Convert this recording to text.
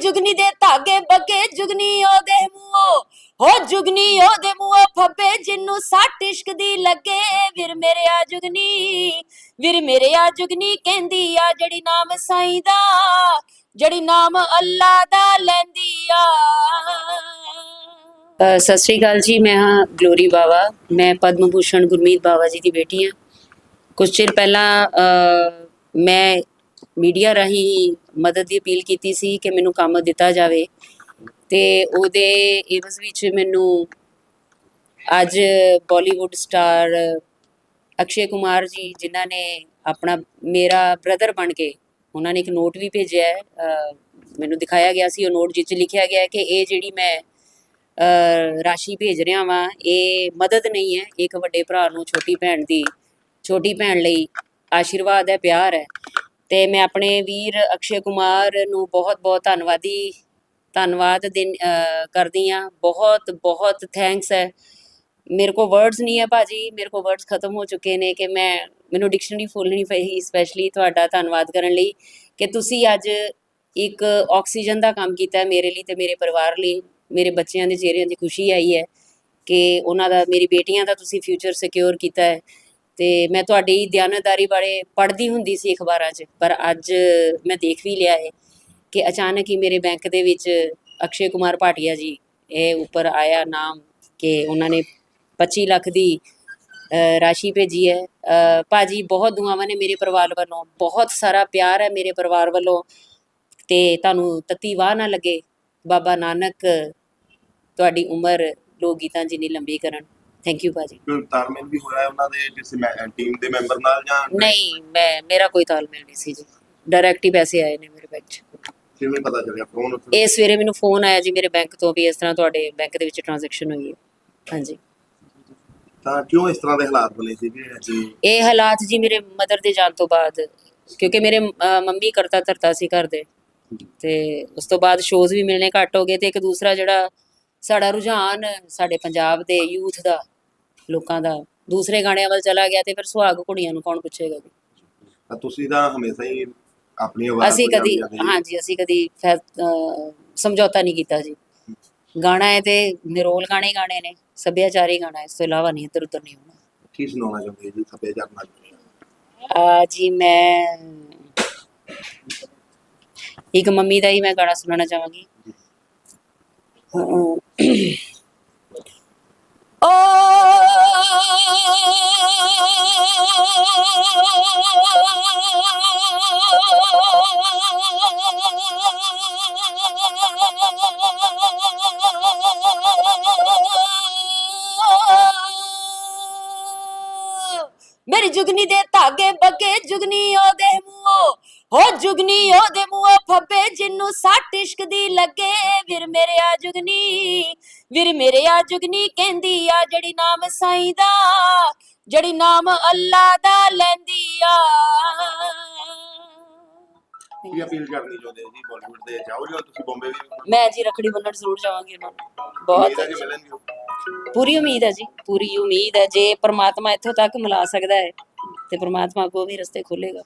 ਜੁਗਨੀ ਦੇ ਧਾਗੇ ਬੱਗੇ ਜੁਗਨੀ ਉਹਦੇ ਮੂੰਹੋਂ। ਹੋ ਜੁਗਨੀ ਉਹਦੇ ਮੂੰਹੋਂ ਫੱਬੇ ਜਿੰਨੂੰ ਸੱਟ ਇਸ਼ਕ ਦੀ ਲੱਗੇ। ਵੀਰ ਮੇਰੇ ਆ ਜੁਗਨੀ ਵੀਰ ਮੇਰੇ ਆ ਜੁਗਨੀ ਕਹਿੰਦੀ ਆ ਜਿਹੜੀ ਨਾਮ ਸਾਈਂ ਦਾ ਜਿਹੜੀ ਨਾਮ ਅੱਲਾ ਦਾ ਲੈਂਦੀ ਆ। ਸਤਿ ਸ਼੍ਰੀ ਅਕਾਲ ਜੀ ਮੈਂ ਹਾਂ ਗਲੋਰੀ ਬਾਵਾ। ਮੈਂ ਪਦਮ ਭੂਸ਼ਣ ਗੁਰਮੀਤ ਬਾਵਾ ਜੀ ਦੀ ਬੇਟੀ ਹਾਂ। ਕੁਝ ਚਿਰ ਪਹਿਲਾਂ ਅ, ਮੈਂ ਮੀਡੀਆ ਰਾਹੀਂ ਮਦਦ ਦੀ ਅਪੀਲ ਕੀਤੀ ਸੀ ਕਿ ਮੈਨੂੰ ਕੰਮ ਦਿੱਤਾ ਜਾਵੇ ਤੇ ਉਹਦੇ ਇਵਜ਼ ਵਿੱਚ ਮੈਨੂੰ ਅੱਜ ਬਾਲੀਵੁੱਡ ਸਟਾਰ ਅਕਸ਼ੇ ਕੁਮਾਰ ਜੀ ਜਿਨ੍ਹਾਂ ਨੇ ਆਪਣਾ ਮੇਰਾ ਬ੍ਰਦਰ ਬਣ ਕੇ ਉਹਨਾਂ ਨੇ ਇੱਕ ਨੋਟ ਵੀ ਭੇਜਿਆ ਹੈ ਮੈਨੂੰ ਦਿਖਾਇਆ ਗਿਆ ਸੀ ਉਹ ਨੋਟ ਜਿਸ ਲਿਖਿਆ ਗਿਆ ਹੈ ਕਿ ਇਹ ਜਿਹੜੀ ਮੈਂ ਅ, ਰਾਸ਼ੀ ਭੇਜ ਰਿਹਾ ਵਾਂ ਇਹ ਮਦਦ ਨਹੀਂ ਹੈ ਇੱਕ ਵੱਡੇ ਭਰਾ ਨੂੰ ਛੋਟੀ ਭੈਣ ਦੀ ਛੋਟੀ ਭੈਣ ਲਈ ਆਸ਼ੀਰਵਾਦ ਹੈ ਪਿਆਰ ਹੈ। ਤੇ ਮੈਂ ਆਪਣੇ ਵੀਰ ਅਕਸ਼ੇ ਕੁਮਾਰ ਨੂੰ ਬਹੁਤ ਬਹੁਤ ਧੰਨਵਾਦੀ, ਧੰਨਵਾਦ ਦਿਨ ਕਰਦੀ ਆ ਬਹੁਤ ਬਹੁਤ ਥੈਂਕਸ ਹੈ। ਮੇਰੇ ਕੋ ਵਰਡਸ ਨਹੀਂ ਹੈ ਭਾਜੀ। ਮੇਰੇ ਕੋ ਵਰਡਸ ਖਤਮ ਹੋ ਚੁੱਕੇ ਨੇ ਕਿ ਮੈਂ, ਮੈਨੂੰ ਡਿਕਸ਼ਨਰੀ ਫੋਲਣੀ ਪਈ ਸਪੈਸ਼ਲੀ ਤੁਹਾਡਾ ਧੰਨਵਾਦ ਕਰਨ ਲਈ ਕਿ ਤੁਸੀਂ ਅੱਜ ਇੱਕ ਆਕਸੀਜਨ ਦਾ ਕੰਮ ਕੀਤਾ ਮੇਰੇ ਲਈ ਤੇ ਮੇਰੇ ਪਰਿਵਾਰ ਲਈ। ਮੇਰੇ ਬੱਚਿਆਂ ਦੇ ਚਿਹਰਿਆਂ ਦੀ ਖੁਸ਼ੀ ਆਈ ਹੈ ਕਿ ਉਹਨਾਂ ਦਾ, ਮੇਰੀ ਬੇਟੀਆਂ ਦਾ ਤੁਸੀਂ ਫਿਊਚਰ ਸਿਕਿਉਰ ਕੀਤਾ ਹੈ। ਤੇ ਮੈਂ ਤੁਹਾਡੀ ਦਿਆਨਤਦਾਰੀ ਬਾਰੇ ਪੜ੍ਹਦੀ ਹੁੰਦੀ ਸੀ ਅਖਬਾਰਾਂ 'ਚ ਪਰ ਅੱਜ ਮੈਂ ਦੇਖ ਵੀ ਲਿਆ ਹੈ ਕਿ ਅਚਾਨਕ ਹੀ ਮੇਰੇ ਬੈਂਕ ਦੇ ਵਿੱਚ ਅਕਸ਼ੇ ਕੁਮਾਰ ਭਾਟੀਆ ਜੀ ਇਹ ਉੱਪਰ ਆਇਆ ਨਾਮ ਕਿ ਉਹਨਾਂ ਨੇ 25 ਲੱਖ ਦੀ ਰਾਸ਼ੀ ਭੇਜੀ ਹੈ। ਅ, ਭਾਜੀ ਬਹੁਤ ਦੁਆਵਾਂ ਨੇ ਮੇਰੇ ਪਰਿਵਾਰ ਵੱਲੋਂ ਬਹੁਤ ਸਾਰਾ ਪਿਆਰ ਹੈ ਮੇਰੇ ਪਰਿਵਾਰ ਵੱਲੋਂ ਤੇ ਤੁਹਾਨੂੰ ਤੱਤੀ ਵਾਹ ਨਾ ਲੱਗੇ। ਬਾਬਾ ਨਾਨਕ ਤੁਹਾਡੀ ਉਮਰ ਲੋਕ ਗੀਤਾਂ ਜਿੰਨੀ ਲੰਬੀ ਕਰਨ। ਥੈਂਕ ਯੂ ਭਾਜੀ। ਕੋਈ ਤਾਲਮੇਲ ਵੀ ਹੋਇਆ ਹੈ ਉਹਨਾਂ ਦੇ ਜਿਸ ਟੀਮ ਦੇ ਮੈਂਬਰ ਨਾਲ ਜਾਂ ਨਹੀਂ ਮੈਂ ਮੇਰਾ ਕੋਈ ਤਾਲਮੇਲ ਨਹੀਂ ਸੀ ਜੀ। ਡਾਇਰੈਕਟ ਹੀ ਪੈਸੇ ਆਏ ਨੇ ਮੇਰੇ ਬੈਂਕ 'ਚ। ਕਿਵੇਂ ਪਤਾ ਚੱਲਿਆ ਫੋਨ ਇਹ ਸਵੇਰੇ ਮੈਨੂੰ ਫੋਨ ਆਇਆ ਜੀ ਮੇਰੇ ਬੈਂਕ ਤੋਂ ਵੀ ਇਸ ਤਰ੍ਹਾਂ ਤੁਹਾਡੇ ਬੈਂਕ ਦੇ ਵਿੱਚ ਟ੍ਰਾਂਜੈਕਸ਼ਨ ਹੋਈ ਹੈ। ਹਾਂਜੀ। ਤਾਂ ਕਿਉਂ ਇਸ ਤਰ੍ਹਾਂ ਦੇ ਹਾਲਾਤ ਬਣੇ ਸੀਗੇ ਜੀ? ਇਹ ਹਾਲਾਤ ਜੀ ਮੇਰੇ ਮਦਰ ਦੇ ਜਾਣ ਤੋਂ ਬਾਅਦ ਕਿਉਂਕਿ ਮੇਰੇ ਮੰਮੀ ਕਰਤਾ ਧਰਤਾ ਸੀ ਘਰ ਦੇ। ਤੇ ਉਸ ਤੋਂ ਬਾਅਦ ਸ਼ੋਜ਼ ਵੀ ਮਿਲਣੇ ਘੱਟ ਹੋ ਗਏ ਤੇ ਇੱਕ ਦੂਸਰਾ ਜਿਹੜਾ ਸਾਡਾ ਰੁਝਾਨ ਸਾਡੇ ਪੰਜਾਬ ਦੇ ਯੂਥ ਦਾ ਲੋਕਾਂ ਦਾ। ਦੂਸਰੇ ਗਾਣਿਆਂ ਵੱਲ ਚਲਾ ਗਿਆ ਤੇ ਫਿਰ ਸੁਹਾਗ ਕੁੜੀਆਂ ਨੂੰ ਕੌਣ ਪੁੱਛੇਗਾ ਜੀ? ਤਾਂ ਤੁਸੀਂ ਤਾਂ ਹਮੇਸ਼ਾ ਹੀ ਆਪਣੀ ਆਵਾਜ਼ ਅਸੀਂ ਕਦੀ ਹਾਂਜੀ ਅਸੀਂ ਕਦੀ ਫੈ- ਸਮਝੌਤਾ ਨਹੀਂ ਕੀਤਾ ਜੀ। ਗਾਣਾ ਹੈ ਤੇ ਨਿਰੋਲ ਗਾਣੇ ਹੀ ਗਾਣੇ ਨੇ ਸੱਭਿਆਚਾਰੀ ਗਾਣਾ ਹੈ, ਇਸ ਤੋਂ ਇਲਾਵਾ ਨਹੀਂ ਇੱਧਰ ਉੱਧਰ ਨਹੀਂ ਹੋਣਾ। ਕੀ ਸੁਣਾਉਣਾ ਚਾਹੁੰਦੇ ਜੀ ਸੱਭਿਆਚਾਰ ਨਾਲ ਆ ਜੀ ਮੈਂ ਇੱਕ ਮੰਮੀ ਦਾ ਹੀ ਮੈਂ ਗਾਣਾ ਸੁਣਾਉਣਾ ਚਾਹਾਂਗੀ। 哦 ਮੇਰੀ ਜੁਗਨੀ ਦੇ ਧਾਗੇ ਬੱਗੇ ਜੁਗਨੀ ਉਹਦੇ ਮੂੰਹੋਂ ਹੋ ਜੁਗਨੀ ਉਹਦੇ ਮੂੰਹੋਂ ਫੱਬੇ ਜਿੰਨੂੰ ਸੱਟ ਇਸ਼ਕ ਦੀ ਲੱਗੇ ਵੀਰ ਮੇਰੇ ਆ ਜੁਗਨੀ ਵੀਰ ਮੇਰੇ ਆ ਜੁਗਨੀ ਕਹਿੰਦੀ ਆ ਜਿਹੜੀ ਨਾਮ ਸਾਈਂ ਦਾ ਜਿਹੜੀ ਨਾਮ ਅੱਲਾ ਦਾ ਲੈਂਦੀ ਆ ਕੀ ਅਪੀਲ ਕਰਨੀ ਚਾਹੁੰਦੇ ਜੀ ਬਾਲੀਵੁੱਡ ਦੇ ਜਾਓਗੇ ਔਰ ਤੁਸੀਂ ਬੰਬੇ ਵੀ ਮੈਂ ਜੀ ਰਖੜੀ ਬੰਨਣ ਜ਼ਰੂਰ ਜਾਵਾਂਗੀ ਉਹਨਾਂ ਨੂੰ ਬਹੁਤ ਉਮੀਦ ਹੈ ਕਿ ਮਿਲਣਗੇ ਉਹ। ਪੂਰੀ ਉਮੀਦ ਹੈ ਜੀ, ਪੂਰੀ ਉਮੀਦ ਹੈ, ਜੇ ਪ੍ਰਮਾਤਮਾ ਇੱਥੋਂ ਤੱਕ ਮਿਲਾ ਸਕਦਾ ਹੈ ਤੇ ਪ੍ਰਮਾਤਮਾ ਕੋ ਵੀ ਰਸਤੇ ਖੋਲੇਗਾ।